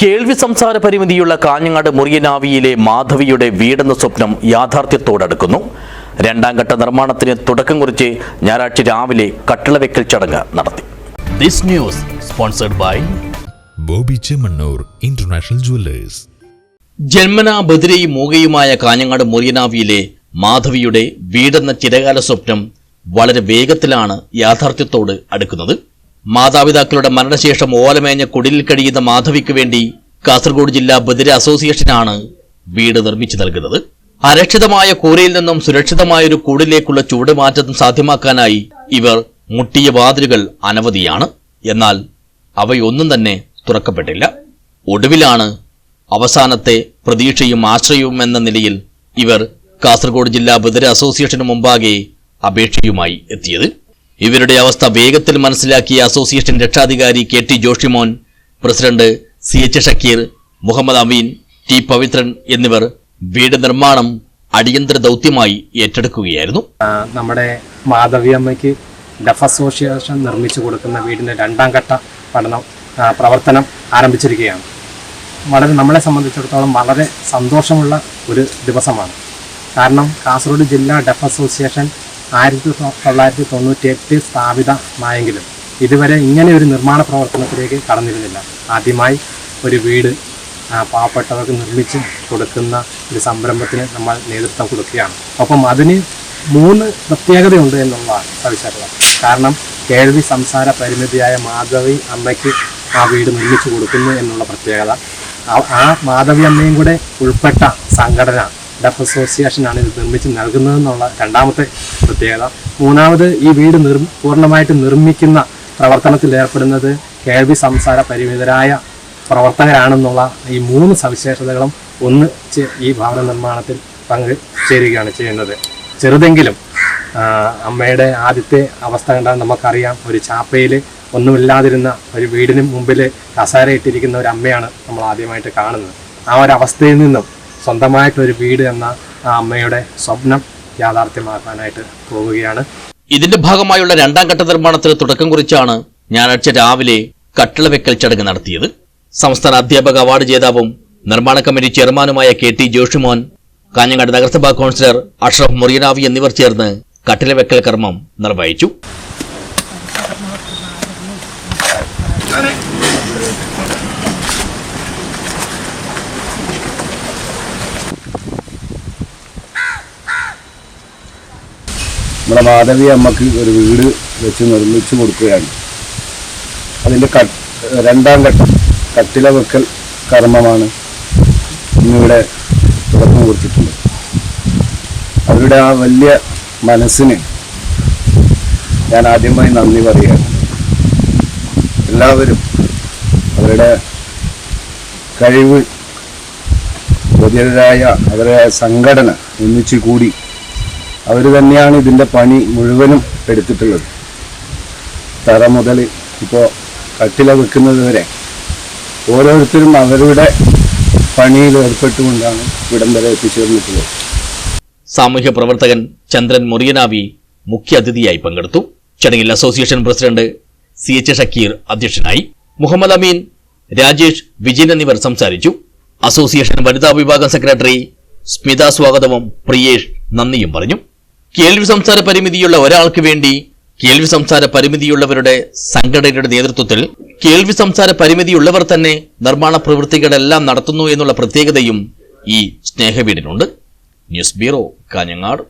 കേൾവി സംസാര പരിമിതിയുള്ള കാഞ്ഞങ്ങാട് മുറിയനാവിയിലെ മാധവിയുടെ വീടെന്ന സ്വപ്നം യാഥാർത്ഥ്യത്തോടടുക്കുന്നു. രണ്ടാം ഘട്ട നിർമ്മാണത്തിന് തുടക്കം കുറിച്ച് ഞായറാഴ്ച രാവിലെ കട്ടിളവെക്കൽ ചടങ്ങ് നടത്തി. This news sponsored by Bobby Chemmanur international jewellers. ജന്മനാ ബദിരയും മൂകയുമായ കാഞ്ഞങ്ങാട് മുറിയനാവിയിലെ മാധവിയുടെ വീടെന്ന ചിരകാല സ്വപ്നം വളരെ വേഗത്തിലാണ് യാഥാർത്ഥ്യത്തോട് അടുക്കുന്നത്. മാതാപിതാക്കളുടെ മരണശേഷം ഓലമേഞ്ഞ കുടിലിൽ കഴിയുന്ന മാധവിക്ക് വേണ്ടി കാസർഗോഡ് ജില്ലാ ബദിര അസോസിയേഷനാണ് വീട് നിർമ്മിച്ചു നൽകുന്നത്. അരക്ഷിതമായ കൂരയിൽ നിന്നും സുരക്ഷിതമായ ഒരു കൂടിലേക്കുള്ള ചൂടുമാറ്റം സാധ്യമാക്കാനായി ഇവർ മുട്ടിയ വാതിലുകൾ അനവധിയാണ്. എന്നാൽ അവയൊന്നും തന്നെ തുറക്കപ്പെട്ടില്ല. ഒടുവിലാണ് അവസാനത്തെ പ്രതീക്ഷയും ആശ്രയവും എന്ന നിലയിൽ ഇവർ കാസർഗോഡ് ജില്ലാ ബദിര അസോസിയേഷന് മുമ്പാകെ അപേക്ഷയുമായി എത്തിയത്. ഇവരുടെ അവസ്ഥ വേഗത്തിൽ മനസ്സിലാക്കിയ അസോസിയേഷൻ രക്ഷാധികാരി K T Joshimon president C H Shakeer Muhammad Ameen T Pavithran എന്നിവർ വീട് നിർമ്മാണം അടിയന്തര ദൗത്യമായി ഏറ്റെടുക്കുകയായിരുന്നു. നമ്മുടെ മാധവി അമ്മയ്ക്ക് ഡഫ് അസോസിയേഷൻ നിർമ്മിച്ചു കൊടുക്കുന്ന വീടിന്റെ രണ്ടാം ഘട്ട പഠനം പ്രവർത്തനം ആരംഭിച്ചിരിക്കുകയാണ്. വളരെ നമ്മളെ സംബന്ധിച്ചിടത്തോളം വളരെ സന്തോഷമുള്ള ഒരു ദിവസമാണ്. കാരണം കാസർഗോഡ് ജില്ലാ ഡഫ് അസോസിയേഷൻ ആയിരത്തി തൊള്ളായിരത്തി തൊണ്ണൂറ്റി എട്ടിൽ സ്ഥാപിതമായെങ്കിലും ഇതുവരെ ഇങ്ങനെ ഒരു നിർമ്മാണ പ്രവർത്തനത്തിലേക്ക് കടന്നിരുന്നില്ല. ആദ്യമായി ഒരു വീട് പാവപ്പെട്ടവർക്ക് നിർമ്മിച്ച് കൊടുക്കുന്ന ഒരു സംരംഭത്തിന് നമ്മൾ നേതൃത്വം കൊടുക്കുകയാണ്. അപ്പം അതിന് മൂന്ന് പ്രത്യേകതയുണ്ട് എന്നുള്ളതാണ് സവിശേഷത. കാരണം കേൾവി സംസാര പരിമിതിയായ മാധവി അമ്മയ്ക്ക് ആ വീട് നിർമ്മിച്ചു കൊടുക്കുന്നു എന്നുള്ള പ്രത്യേകത. ആ മാധവി അമ്മയും കൂടെ ഉൾപ്പെട്ട സംഘടന ഡഫ് അസോസിയേഷനാണ് ഇത് നിർമ്മിച്ച് നൽകുന്നതെന്നുള്ള രണ്ടാമത്തെ പ്രത്യേകത. മൂന്നാമത് ഈ വീട് നിർ പൂർണമായിട്ട് നിർമ്മിക്കുന്ന പ്രവർത്തനത്തിൽ ഏർപ്പെടുന്നത് കേൾവി സംസാര പരിമിതരായ പ്രവർത്തകരാണെന്നുള്ള ഈ മൂന്ന് സവിശേഷതകളും ഒന്ന് ഈ ഭവന നിർമ്മാണത്തിൽ പങ്ക് ചേരുകയാണ് ചെയ്യുന്നത്. ചെറുതെങ്കിലും അമ്മയുടെ ആദ്യത്തെ അവസ്ഥ കണ്ടാൽ നമുക്കറിയാം ഒരു ചാപ്പയിൽ ഒന്നുമില്ലാതിരുന്ന ഒരു വീടിന് മുമ്പിൽ കസാര ഇട്ടിരിക്കുന്ന ഒരു അമ്മയാണ് നമ്മൾ ആദ്യമായിട്ട് കാണുന്നത്. ആ ഒരു അവസ്ഥയിൽ നിന്നും സ്വന്തമായിട്ടൊരു വീട് എന്ന ആ അമ്മയുടെ സ്വപ്നം യാഥാർത്ഥ്യമാക്കാനായിട്ട് പോവുകയാണ്. ഇതിന്റെ ഭാഗമായുള്ള രണ്ടാം ഘട്ട നിർമ്മാണത്തിന് തുടക്കം കുറിച്ചാണ് ഞായറാഴ്ച രാവിലെ കട്ടിളവെക്കൽ ചടങ്ങ് നടത്തിയത്. സംസ്ഥാന അധ്യാപക അവാർഡ് ജേതാവും നിർമ്മാണ കമ്മിറ്റി ചെയർമാനുമായ കെ ടി ജോഷിമോൻ കാഞ്ഞങ്ങാട് നഗരസഭാ കൗൺസിലർ അഷ്റഫ് മുറിയനാവി എന്നിവർ ചേർന്ന് കട്ടിളവെക്കൽ കർമ്മം നിർവഹിച്ചു. നമ്മുടെ മാധവി അമ്മയ്ക്ക് ഒരു വീട് വെച്ച് നിർമ്മിച്ചു കൊടുക്കുകയാണ്. അതിന്റെ കട്ട് രണ്ടാം ഘട്ടം കട്ടില വെക്കൽ കർമ്മമാണ് ഇന്നിവിടെ തുടക്കം കൊടുത്തിട്ടുണ്ട് അവരുടെ ആ വലിയ മനസ്സിന് ഞാൻ ആദ്യമായി നന്ദി പറയുകയാണ്. എല്ലാവരും അവരുടെ കഴിവ് ബധിരരായ അവരുടെ സംഘടന ഒന്നിച്ചു കൂടി അവർ തന്നെയാണ് ഇതിന്റെ പണി മുഴുവനും എടുത്തിട്ടുള്ളത്. തറ മുതൽ ഇപ്പോൾ കട്ടില വെക്കുന്നത് വരെ ഓരോരുത്തരും അവരുടെ പണിയിൽ ഏർപ്പെട്ടുകൊണ്ടാണ് ഇവിടം വരെ എത്തിച്ചേർന്നിട്ടുള്ളത് സാമൂഹ്യ പ്രവർത്തകൻ ചന്ദ്രൻ മുറിയനാവി മുഖ്യ അതിഥിയായി പങ്കെടുത്തു. ചടങ്ങിൽ association president C H Shakeer അധ്യക്ഷനായി. മുഹമ്മദ് അമീൻ രാജേഷ് വിജയൻ എന്നിവർ സംസാരിച്ചു. അസോസിയേഷൻ വനിതാ വിഭാഗം സെക്രട്ടറി സ്മിത സ്വാഗതവും പ്രിയേഷ് നന്ദിയും പറഞ്ഞു. കേൾവി സംസാര പരിമിതിയുള്ള ഒരാൾക്ക് വേണ്ടി കേൾവി സംസാര പരിമിതിയുള്ളവരുടെ സംഘടനയുടെ നേതൃത്വത്തിൽ കേൾവി സംസാര പരിമിതിയുള്ളവർ തന്നെ നിർമ്മാണ പ്രവൃത്തികളെല്ലാം നടത്തുന്നു എന്നുള്ള പ്രത്യേകതയും ഈ സ്നേഹവീടിനുണ്ട്. News bureau Kanhangad.